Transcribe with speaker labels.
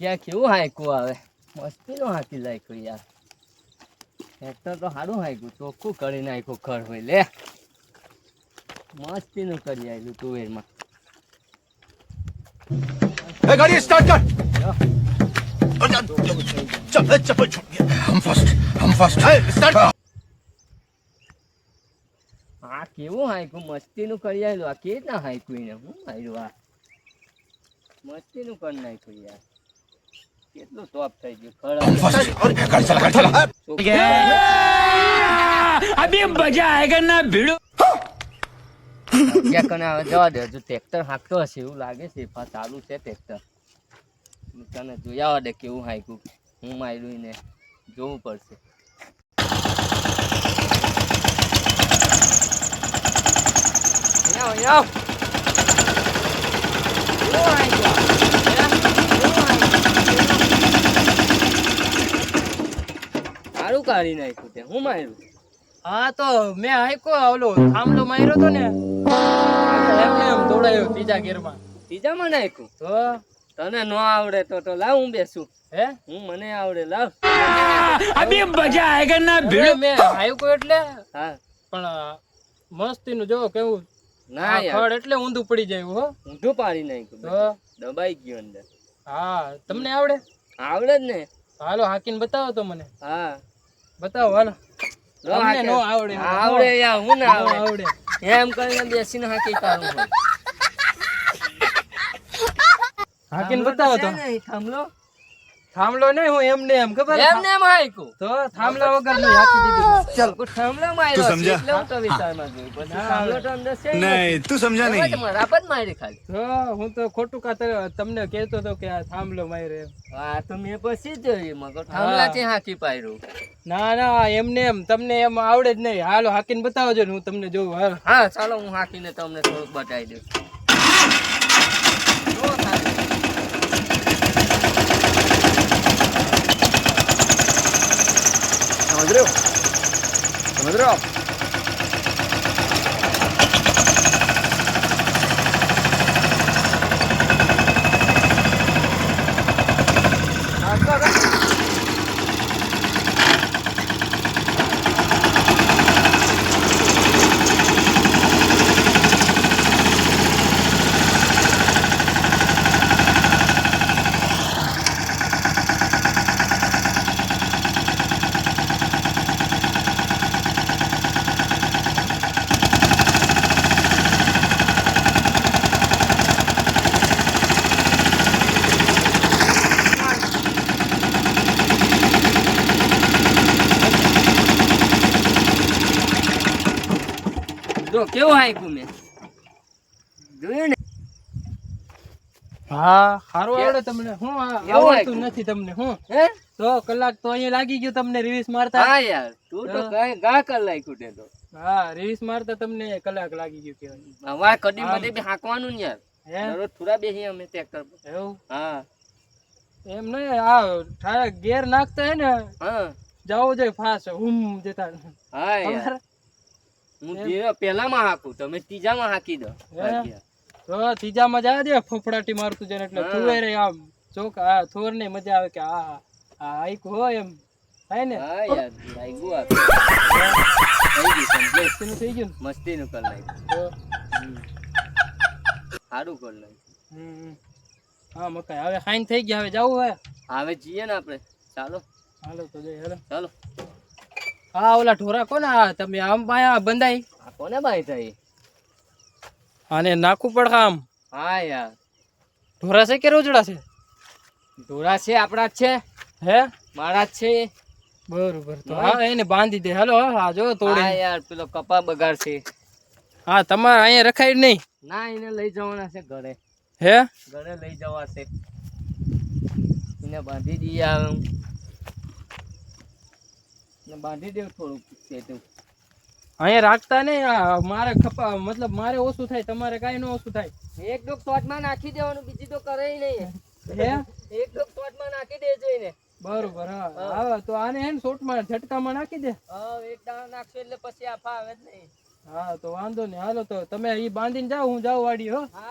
Speaker 1: ત્યાં કેવું હાંકું આવે? મસ્તી નું હાંકી લાગ્યું યાર. ટ્રેક્ટર તો સારું હાંક્યું ચોખ્ખું કરી નાખ્યું ખર હોય લે. મસ્તી નું કરી. આવ્યું તુવેરમાં
Speaker 2: ગાડી
Speaker 1: આ કેવું હાંકું મસ્તીનું કરી આવ્યું આ કેવી રીતના હાંકું એને? હું આવ્યું આ? મસ્તી નું કરી નાખ્યું યાર. કેટલું ટોપ થઈ ગયું?
Speaker 3: ખડા અભી મજા
Speaker 1: આયેગા ના ભીડો? જવા દે જો હાંકતો હશે એવું લાગે છે. પા ચાલુ છે ટ્રેક્ટર તને જોયા દે કેવું હાંક્યું? હું માર્યું ને જોવું પડશે. મોઢું કાઢી નાખ્યું તે હું માર્યું?
Speaker 4: હા તો મેં હાઈકો ઓલો થાંભલો માર્યો તો ને. એમ દોડાયો ત્રીજા ગેરમાં.
Speaker 1: ત્રીજામાં નાખ્યું?
Speaker 4: તો
Speaker 1: તને ન આવડે તો તો લાવ હું બેસું.
Speaker 4: હે?
Speaker 1: હું મને આવડે લાવ.
Speaker 3: અબે મજા આયગા ના
Speaker 4: ભીડ? મેં હાઈકો એટલે?
Speaker 1: હા.
Speaker 4: પણ મસ્તીનું જો કેવું
Speaker 1: ના યાર.
Speaker 4: એટલે ઊંધું પડી જાય હો.
Speaker 1: ઊંધું પાડી નાખ્યું
Speaker 4: તો?
Speaker 1: દબાઈ ગયું અંદર.
Speaker 4: હા તમને આવડે?
Speaker 1: આવડે જ ને.
Speaker 4: હાલો હાકીને બતાવો તો મને.
Speaker 1: હા.
Speaker 4: બતાવો હાલો. તમને નો આવડે
Speaker 1: આવડે યા હું ના આવડે? એમ કરીને બેસીને હાકી કાઢું
Speaker 4: હાકીને બતાવો તો.
Speaker 1: થાંભલો
Speaker 4: થાંભલો? નહીં હું એમને એમ ખબર?
Speaker 1: એમને એમ હાઈકું
Speaker 4: તો થાંભલા વગરનું હાકી દીધું.
Speaker 1: ચલ હું થાંભલા માર્યો
Speaker 2: તું સમજા?
Speaker 1: એટલે હું
Speaker 4: જોઈ
Speaker 1: નહીં તું સમજા નહીં. મારા મારી ખાલી.
Speaker 4: તો હું તો ખોટું કાતર તમને કહેતો તો કે આ થાંભલો માર્યો
Speaker 1: આ તો મેં પછી જોયું મગર થાંભલા થી હાકી પાડ્યું.
Speaker 4: ના ના એમ ને એમ, તમને એમ આવડે જ નહીં. હાલો, હાકીને બતાવજો ને હું તમને જોઉં. હાલો.
Speaker 1: હા, ચાલો, હું હાકીને તમને થોડુંક બતાવી દઉં.
Speaker 2: સમજ રહ્યો
Speaker 1: સમજ રહ્યો જો કેવું હાંક્યું મેં? જોયું ને?
Speaker 4: હા સારું આવડે તમને. હું આવડતું નથી તમને હું.
Speaker 1: હે?
Speaker 4: તો કલાક તો અહીંયા લાગી ગયો તમને રિવિસ મારતા.
Speaker 1: હા યાર તું તો કઈ ગા કલાક ઉઠે તો
Speaker 4: હા રિવિસ મારતા તમને કલાક લાગી ગયો કેવાય
Speaker 1: હવા કડી બધે બી હાંકવાનું ને યાર.
Speaker 4: હે?
Speaker 1: દરરોજ થોડા બેસી અમે ટ્રેક્ટર પર.
Speaker 4: એવું?
Speaker 1: હા.
Speaker 4: એમ નહીં આ ઠારા ગેર નાખતા હે ને
Speaker 1: હા.
Speaker 4: જાવું જોઈએ ફાસ હુમ જતા
Speaker 1: હા યાર? હું પહેલામાં પેલામાં હાંકું તમે ત્રીજામાં હાંકી દો?
Speaker 4: તો ત્રીજામાં જા દે ફફડાટી મારતું જાય એટલે
Speaker 1: તું
Speaker 4: રે આમ ચોક આ થોર ને મજા આવે કે આ આ આઈક હો એમ. થાય ને?
Speaker 1: હા યાર લાગ્યું આ થઈ ગયું complete.
Speaker 4: તેનું થઈ ગયું
Speaker 1: મસ્તીનું કર નાખ્યું. સારું કર નાખ્યું.
Speaker 4: હમ. હા મકાઈ. હવે ખાઈને થઈ ગયા હવે જવું હે?
Speaker 1: હવે જઈએ ને આપણે. ચાલો.
Speaker 4: હાલો તો જઈ હાલો.
Speaker 1: ચાલો.
Speaker 4: હા ઓલા ઢોરા કોને આ? તમે આમ પાયા બંધાઈ
Speaker 1: આ કોને બાઈ થઈ?
Speaker 4: આને નાખું પડે આમ.
Speaker 1: હા યાર.
Speaker 4: ઢોરા છે કે રોજડા છે?
Speaker 1: ઢોરા છે આપણા જ છે.
Speaker 4: હે?
Speaker 1: મારા જ છે.
Speaker 4: બરોબર તો હા. એને બાંધી દે. હાલો હા જો
Speaker 1: હા યાર પેલો કપા બગાડ છે.
Speaker 4: હા તમારે અહીંયા રખાય નહીં.
Speaker 1: ના એને લઈ જવાના છે ઘરે.
Speaker 4: હે?
Speaker 1: ઘરે લઈ જવા છે એને બાંધી દઈએ આવે બાંધી દેવું થોડુંક સેટું
Speaker 4: અહીંયા રાખતા ને મારે ખપા મતલબ મારે ઓછું થાય તમારે કાંઈ ન ઓછું થાય.
Speaker 1: એક ડોક શોર્ટમાં નાખી દેવાનું બીજી તો કરે નહીં.
Speaker 4: હે?
Speaker 1: એક ડોક શોર્ટમાં નાખી દેજો એને.
Speaker 4: બરોબર હા. હા. તો આને હે ને શોર્ટમાં ઝટકામાં નાખી દે?
Speaker 1: હા એક દાણો નાખશો એટલે પછી આફા આવે જ નહીં.
Speaker 4: હા તો વાંધો નહીં. હાલો તો તમે એ બાંધીને જાઓ હું જાઉં વાડી હો.
Speaker 1: હા